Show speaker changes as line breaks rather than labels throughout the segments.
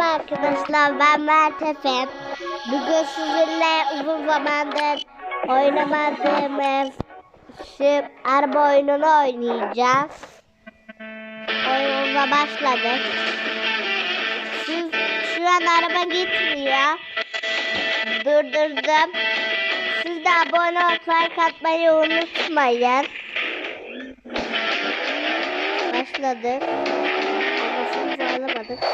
Merhaba arkadaşlar ben Mert Efe. Bugün sizinle uzun zamandır oynamadığımız şu araba oyununu oynayacağız. Oyunumuza başladık. Siz, şu an araba gitmiyor. Durdurdum. Siz de abone olup like atmayı unutmayın. Başladık. Arabasını alamadık.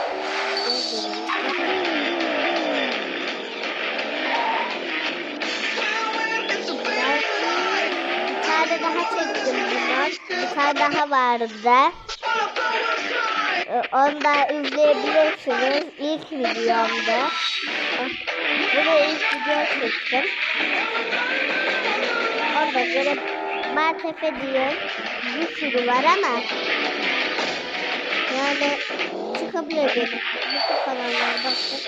Tane daha çektim bundan. Bir daha vardı. Ee, Onu da izleyebilirsiniz. İlk videomda. Bunu ilk video çektim. Orada göre Martefe diye bir sürü var ama yani çıkabilir dedim. Bu kanallar bakın.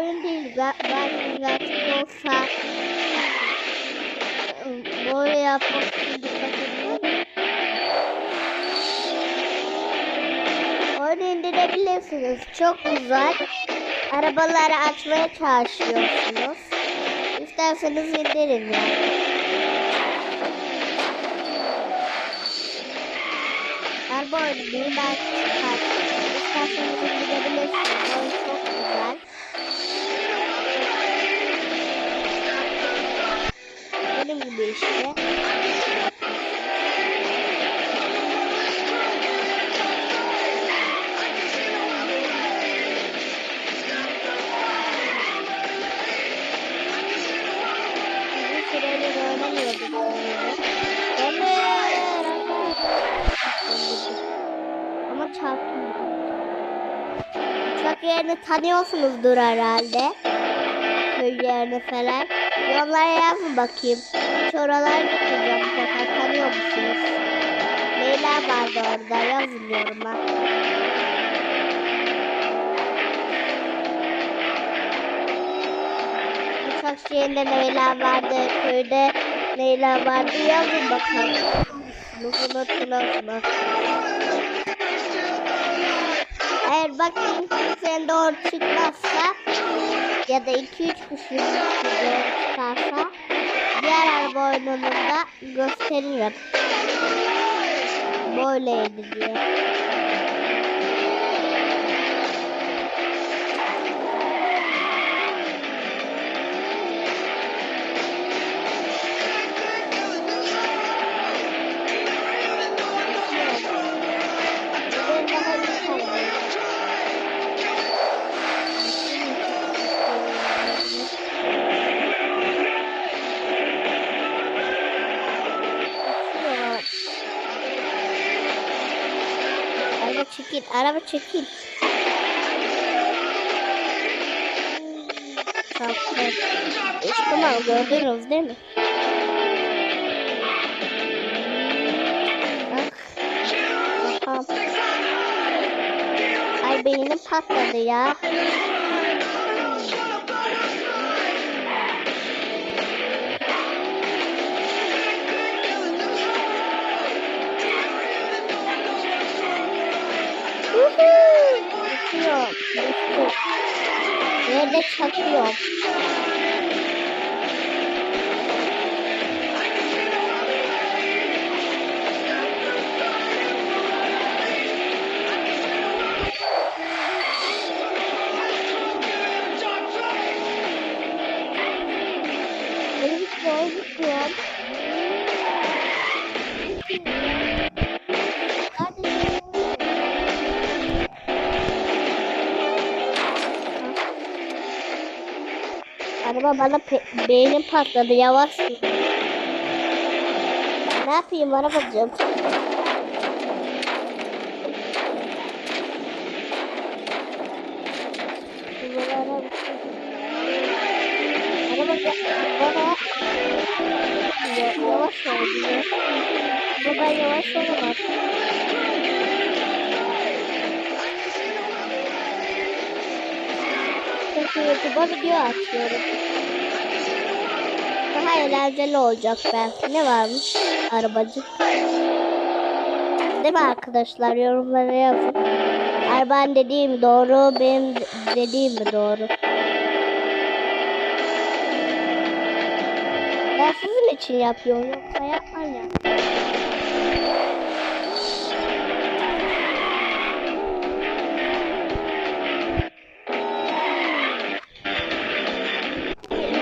Oyun değil. Belki gerçek olsa böyle yapmak için dikkat indirebilirsiniz. Çok güzel. Arabaları açmaya çalışıyorsunuz. İsterseniz indirin yani. Araba oyunu değil. Belki çıkarsınız. İsterseniz indirebilirsiniz. Oyun çok güzel. Benim gibi işte. Uzun süredir oynamıyorduk oyunu. Ömer! Ama çarptım. Uçak yerini tanıyorsunuzdur herhalde. Köy yerini falan. Yorumlara yazın bakayım. Gitmeyeceğim bu sefer. Tanıyor musunuz? Neyler vardı orada? Yazın yoruma. Uçak yerinde neyler vardı? Köyde neyler vardı? Yazın bakalım. Bunu unuttunuz Eğer bakayım sen doğru çıkmazsa ya da 2-3 kişi doğru çıkarsa diğer araba oyununda gösteririm. Böyleydi diye. Araba çekil, çekil. Çarptı. Üstüme gördünüz değil mi? Bak. Bakalım. Ay beynim patladı ya. Uhu! Uçuyor. Araba bana beynim patladı yavaş. Ne yapayım bana. Ama ben yavaş. Çünkü YouTube'a video atıyorum. Daha eğlenceli olacak belki. Ne varmış arabacı? Değil mi arkadaşlar? Yorumlara yazın. Eğer dediğim doğru, benim dediğim mi doğru? Ben sizin için yapıyorum yoksa yapmam ya.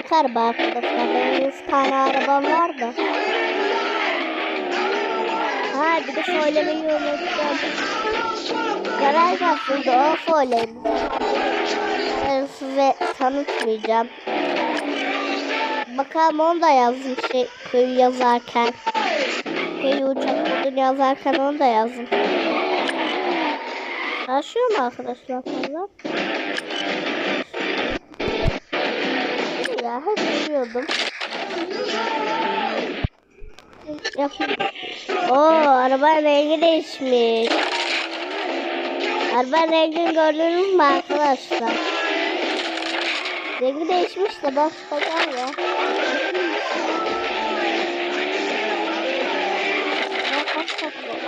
İlk araba arkadaşlar. Benim 100 tane arabam var da. Ha bir de söylemeyi unuttum. Garaj aslında o söyleyeyim. Ben size tanıtmayacağım. Bakalım onu da yazdım şey köy yazarken. Köy uçak modunu yazarken onu da yazdım. Taşıyor mu arkadaşlar fazla? Ya hep biliyordum. Yapayım. Oo arabanın rengi değişmiş. Arabanın rengini gördünüz mü arkadaşlar? Rengi değişmiş de başka ya.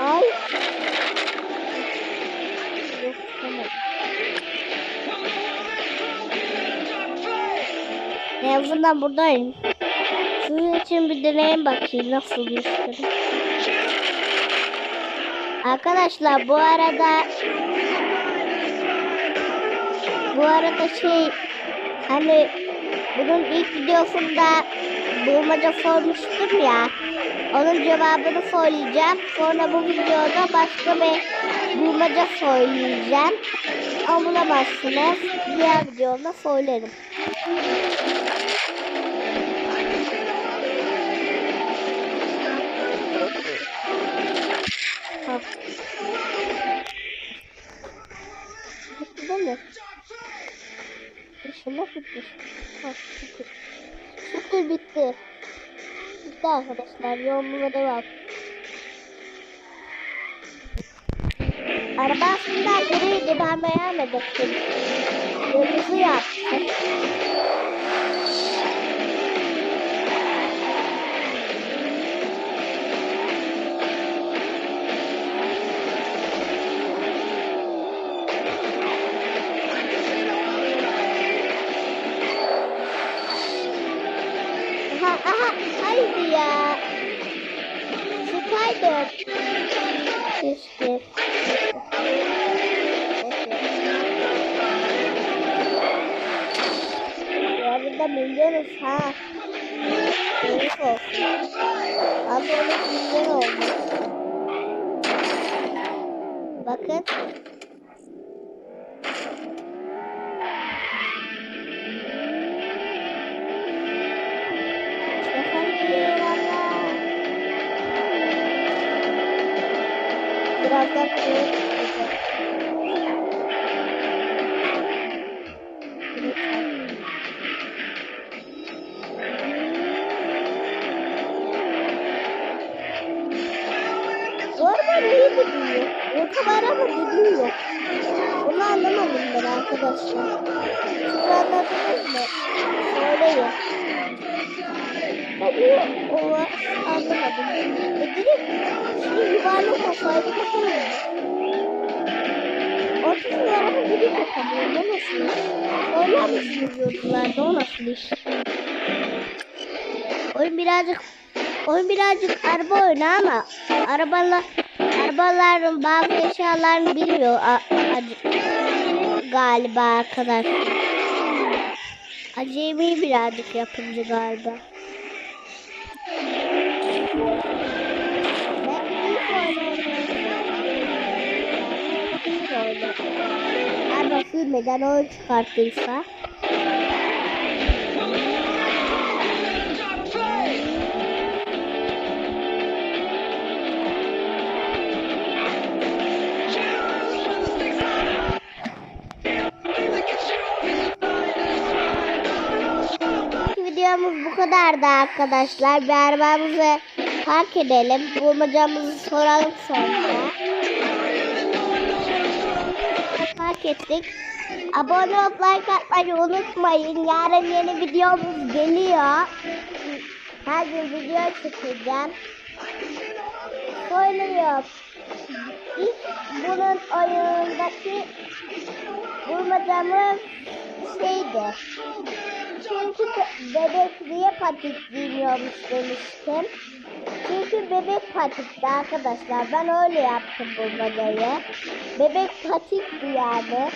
Ay. Azından buradayım. Sizin için bir deneyim bakayım nasıl istedim. Arkadaşlar bu arada bu arada şey hani bunun ilk videosunda bulmaca sormuştum ya. Onun cevabını söyleyeceğim. Sonra bu videoda başka bir bulmaca söyleyeceğim. Ama bulamazsınız. Diğer videomda söylerim. Bitti. Bak bitti. Şükür bitti. Arkadaşlar. Yolumuza devam. Araba aslında griydi. Ben beğenmedim. Kırmızı yaptım. Spider. Keşke. Ya burada milyonuz ha. Büyük olsun. Önce milyon oldu. Bakın. Otobara mı gidiyor? Bunu anlamadım ben arkadaşlar. Siz anladınız mı? Söyleyin. O var. Anlamadım. E direkt şimdi yuvarlak olsaydı bakalım. Orta sizin araba gibi yapamıyorum. O nasıl? Söyler misiniz yorumlarda o nasıl iş? Oyun birazcık oyun birazcık araba oyunu ama arabalar arabaların bazı eşyalarını bilmiyor a- galiba arkadaşlar. Acemi birazcık yapımcı galiba. Oyun çıkarttıysa. İlk videomuz bu kadardı arkadaşlar. Bir arabamızı edelim. Bulmacamızı soralım sonra. Park ettik. Abone olup like atmayı unutmayın. Yarın yeni videomuz geliyor. Her gün video çekeceğim. Söylüyorum. İlk bunun oyunundaki bulmacamız şeydi. Çünkü bebek niye patik giymiyormuş demiştim. Çünkü bebek patikti arkadaşlar. Ben öyle yaptım bulmacayı. Bebek patikti yani.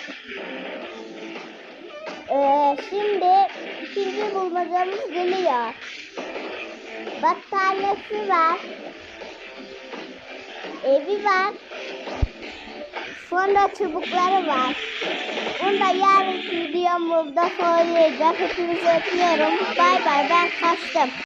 Ee, şimdi ikinci bulmacamız geliyor. Battaniyesi var. Evi var. Sonra çubukları var. Bunu da yarınki videomuzda söyleyeceğim. Hepinizi öpüyorum. Bay bay ben kaçtım.